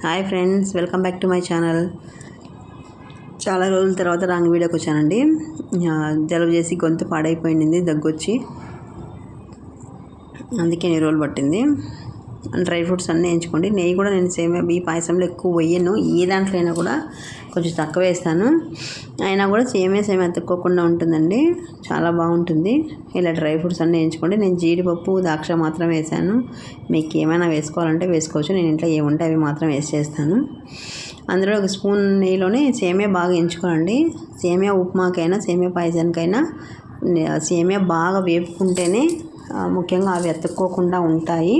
Hi friends welcome back to my channel. చాలా రోజుల తర్వాత రాంగ్ వీడియోకి వచ్చానండి. జలుబు చేసి గొంతు పాడైపోయింది దగ్గొచ్చి. అందుకే ఎన్ని రోజులు పట్టింది. డ్రై ఫ్రూట్స్ అన్నీ ఎంచుకోండి నెయ్యి కూడా నేను సేమ్ ఈ పాయసంలో ఎక్కువ వేయను. ఏ దాంట్లో అయినా కూడా కొంచెం తక్కువ వేస్తాను. అయినా కూడా సేమే సేమ్ అతుక్కోకుండా ఉంటుందండి. చాలా బాగుంటుంది. ఇలా డ్రై ఫ్రూట్స్ అన్నీ ఎంచుకోండి నేను జీడిపప్పు ద్రాక్ష మాత్రం వేసాను మీకు ఏమైనా వేసుకోవాలంటే వేసుకోవచ్చు. నేను ఇంట్లో ఏముంటే అవి మాత్రం వేసి చేస్తాను. అందులో ఒక స్పూన్ నెయ్యిలోనే సేమే బాగా ఎంచుకోండి సేమియా ఉప్మాకైనా సేమియా పాయసానికైనా సేమియా బాగా వేపుకుంటేనే ముఖ్యంగా అవి ఎత్తుక్కోకుండా ఉంటాయి.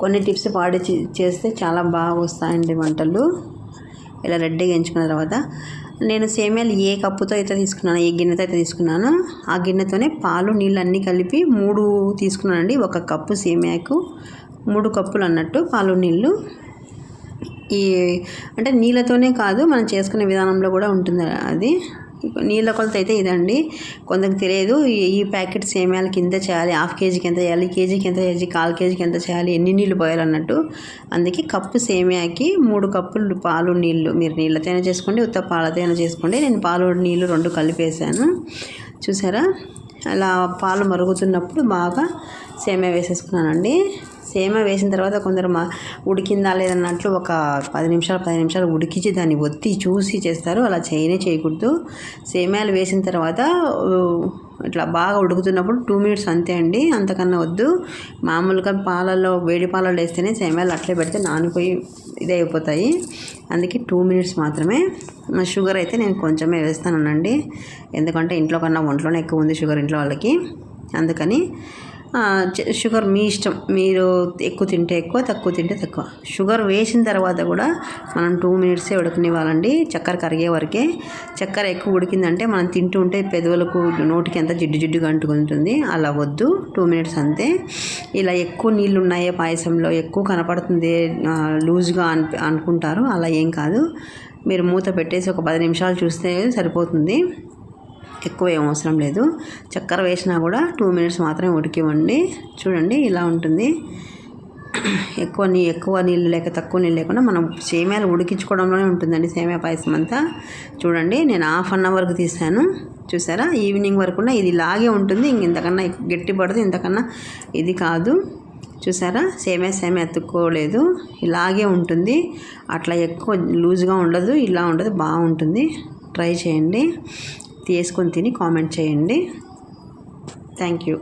కొన్ని టిప్స్ పాడి చేస్తే చాలా బాగా వస్తాయండి వంటలు. ఇలా రెడ్డిగా ఎంచుకున్న తర్వాత నేను సేమియాలు ఏ కప్పుతో అయితే తీసుకున్నాను ఏ గిన్నెతో అయితే తీసుకున్నానో ఆ గిన్నెతోనే పాలు నీళ్ళు అన్నీ కలిపి మూడు తీసుకున్నానండి. ఒక కప్పు సేమియాకు మూడు కప్పులు అన్నట్టు పాలు నీళ్ళు. ఈ అంటే నీళ్ళతోనే కాదు మనం చేసుకునే విధానంలో కూడా ఉంటుంది అది. నీళ్ళ కొలత అయితే ఇదండి. కొందరికి తెలియదు ఈ- ఈ ప్యాకెట్ కింద చేయాలి హాఫ్ కేజీకి ఎంత చేయాలి కేజీకి ఎంత చేయాలి కాల్ కేజీకి ఎంత చేయాలి ఎన్ని నీళ్ళు పోయాలన్నట్టు. అందుకే కప్పు సేమియాకి మూడు కప్పులు పాలు నీళ్ళు మీరు నీళ్ళతోనే చేసుకోండి ఉత్త పాలతోనే చేసుకోండి. నేను పాలు నీళ్ళు రెండు కలిపేసాను చూసారా? అలా పాలు మరుగుతున్నప్పుడు బాగా సేమియా వేసేసుకున్నానండి. సేమ వేసిన తర్వాత కొందరు మా ఉడికిందా లేదన్నట్లు ఒక పది నిమిషాలు పది నిమిషాలు ఉడికించి దాన్ని ఒత్తి చూసి చేస్తారు. అలా చేయనే చేయకూడదు. సేమాలు వేసిన తర్వాత ఇట్లా బాగా ఉడుకుతున్నప్పుడు టూ మినిట్స్ అంతే అండి. అంతకన్నా వద్దు. మామూలుగా పాలల్లో వేడి పాలల్లో వేస్తేనే సేమ్యాలు అట్లే పెడితే నానిపోయి ఇదే అయిపోతాయి అందుకే టూ మినిట్స్ మాత్రమే. మా షుగర్ అయితే నేను కొంచెమే వేస్తానండి ఎందుకంటే ఇంట్లో కన్నా ఒంట్లోనే ఎక్కువ ఉంది షుగర్ ఇంట్లో వాళ్ళకి. అందుకని షుగర్ మీ ఇష్టం. మీరు ఎక్కువ తింటే ఎక్కువ తక్కువ తింటే తక్కువ. షుగర్ వేసిన తర్వాత కూడా మనం టూ మినిట్సే ఉడకనివ్వాలండి. చక్కెర కరిగే వరకే. చక్కెర ఎక్కువ ఉడికిందంటే మనం తింటూ ఉంటే పెదవులకు నోటికి ఎంత జిడ్డు జిడ్డుగా అంటుకుంటుంది. అలా వద్దు. టూ మినిట్స్ అంతే. ఇలా ఎక్కువ నీళ్ళు ఉన్నాయే పాయసంలో ఎక్కువ కనపడుతుంది లూజ్గా అని అనుకుంటారు. అలా ఏం కాదు. మీరు మూత పెట్టేసి ఒక పది నిమిషాలు చూస్తే సరిపోతుంది. ఎక్కువ ఏం అవసరం లేదు. చక్కెర వేసినా కూడా టూ మినిట్స్ మాత్రమే ఉడికివ్వండి. చూడండి ఇలా ఉంటుంది. ఎక్కువ నీ ఎక్కువ నీళ్ళు లేక తక్కువ నీళ్ళు లేకుండా మనం సేమియాలు ఉడికించుకోవడంలోనే ఉంటుందండి సేమియా పాయసం అంతా. చూడండి నేను హాఫ్ అన్ అవర్కి తీసాను. చూసారా? ఈవినింగ్ వరకు ఇది ఇలాగే ఉంటుంది. ఇంక ఇంతకన్నా గట్టి పడదు. ఇంతకన్నా ఇది కాదు. చూసారా? సేమే సేమే అతుక్కోలేదు ఇలాగే ఉంటుంది. అట్లా ఎక్కువ లూజ్గా ఉండదు. ఇలా ఉండదు. బాగుంటుంది. ట్రై చేయండి. తీసుకొని తిని కామెంట్ చేయండి. Thank you.